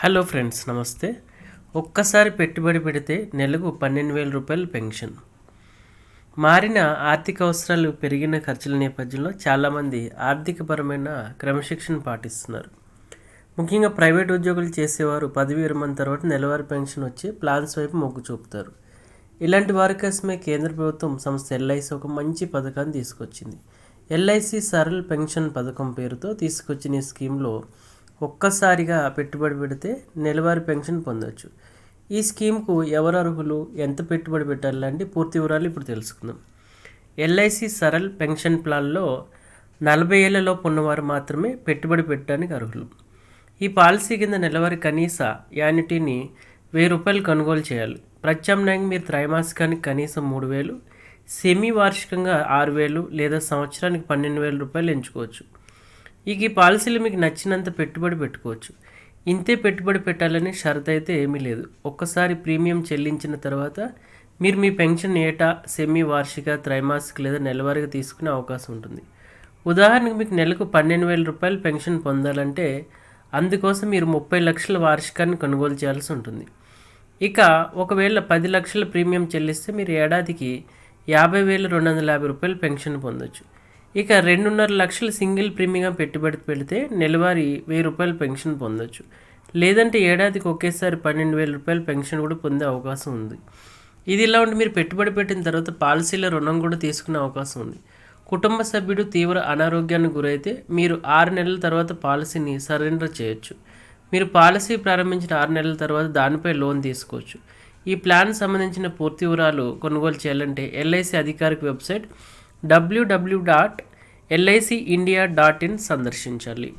Hello friends నమస్తే. ఒక్కసారి పెట్టుబడి పెడితే నెలకు పన్నెండు వేల రూపాయలు పెన్షన్. మారిన ఆర్థిక అవసరాలు పెరిగిన ఖర్చుల నేపథ్యంలో చాలామంది ఆర్థికపరమైన క్రమశిక్షణ పాటిస్తున్నారు. ముఖ్యంగా ప్రైవేట్ ఉద్యోగులు చేసేవారు పదవి విరమణ తర్వాత నెలవారీ పెన్షన్ వచ్చి ప్లాన్స్ వైపు మొగ్గు చూపుతారు. ఇలాంటి వారి కోసమే కేంద్ర ప్రభుత్వం సంస్థ ఎల్ఐసి ఒక మంచి పథకాన్ని తీసుకొచ్చింది. ఎల్ఐసి సరళ పెన్షన్ పథకం పేరుతో తీసుకొచ్చిన ఈ స్కీమ్లో ఒక్కసారిగా పెట్టుబడి పెడితే నెలవారీ పెన్షన్ పొందవచ్చు ఈ స్కీమ్కు ఎవరు అర్హులు ఎంత పెట్టుబడి పెట్టాలి? లాంటి పూర్తి వివరాలు ఇప్పుడు తెలుసుకుందాం. ఎల్ఐసి సరల్ పెన్షన్ ప్లాన్లో నలభై ఏళ్ళలోపు ఉన్నవారు మాత్రమే పెట్టుబడి పెట్టడానికి అర్హులు. ఈ పాలసీ కింద నెలవారీ కనీస యాన్యుటీని వెయ్యి రూపాయలు కొనుగోలు చేయాలి. ప్రత్యామ్నాయంగా మీరు త్రైమాసికానికి కనీసం మూడు వేలు సెమీ వార్షికంగా ఆరు వేలు లేదా సంవత్సరానికి పన్నెండు వేల రూపాయలు ఎంచుకోవచ్చు. ఇక ఈ పాలసీలు మీకు నచ్చినంత పెట్టుబడి పెట్టుకోవచ్చు. ఇంతే పెట్టుబడి పెట్టాలని షరత్ అయితే ఏమీ లేదు. ఒక్కసారి ప్రీమియం చెల్లించిన తర్వాత మీరు మీ పెన్షన్ ఏటా సెమీ వార్షిక త్రైమాసిక లేదా నెలవారీగా తీసుకునే అవకాశం ఉంటుంది. ఉదాహరణకు మీకు నెలకు పన్నెండు వేల రూపాయలు పెన్షన్ పొందాలంటే అందుకోసం మీరు ముప్పై లక్షల వార్షికాన్ని కొనుగోలు చేయాల్సి ఉంటుంది. ఇక ఒకవేళ పది లక్షల ప్రీమియం చెల్లిస్తే మీరు ఏడాదికి యాభై వేల రెండు వందల యాభై రూపాయలు పెన్షన్ పొందొచ్చు. ఇక రెండున్నర లక్షలు సింగిల్ ప్రీమియంగా పెట్టుబడి పెడితే నెలవారీ వెయ్యి రూపాయలు పెన్షన్ పొందొచ్చు. లేదంటే ఏడాదికి ఒకేసారి పన్నెండు వేల రూపాయలు పెన్షన్ కూడా పొందే అవకాశం ఉంది. ఇది ఇలా ఉంటే మీరు పెట్టుబడి పెట్టిన తర్వాత పాలసీల రుణం కూడా తీసుకునే అవకాశం ఉంది. కుటుంబ సభ్యుడు తీవ్ర అనారోగ్యానికి గురైతే మీరు ఆరు నెలల తర్వాత పాలసీని సరెండర్ చేయొచ్చు. మీరు పాలసీ ప్రారంభించిన ఆరు నెలల తర్వాత దానిపై లోన్ తీసుకోవచ్చు. ఈ ప్లాన్ సంబంధించిన పూర్తి వివరాలు కొనుగోలు చేయాలంటే ఎల్ఐసి అధికారిక website WWW dot LIC India dot in సందర్శించాలి.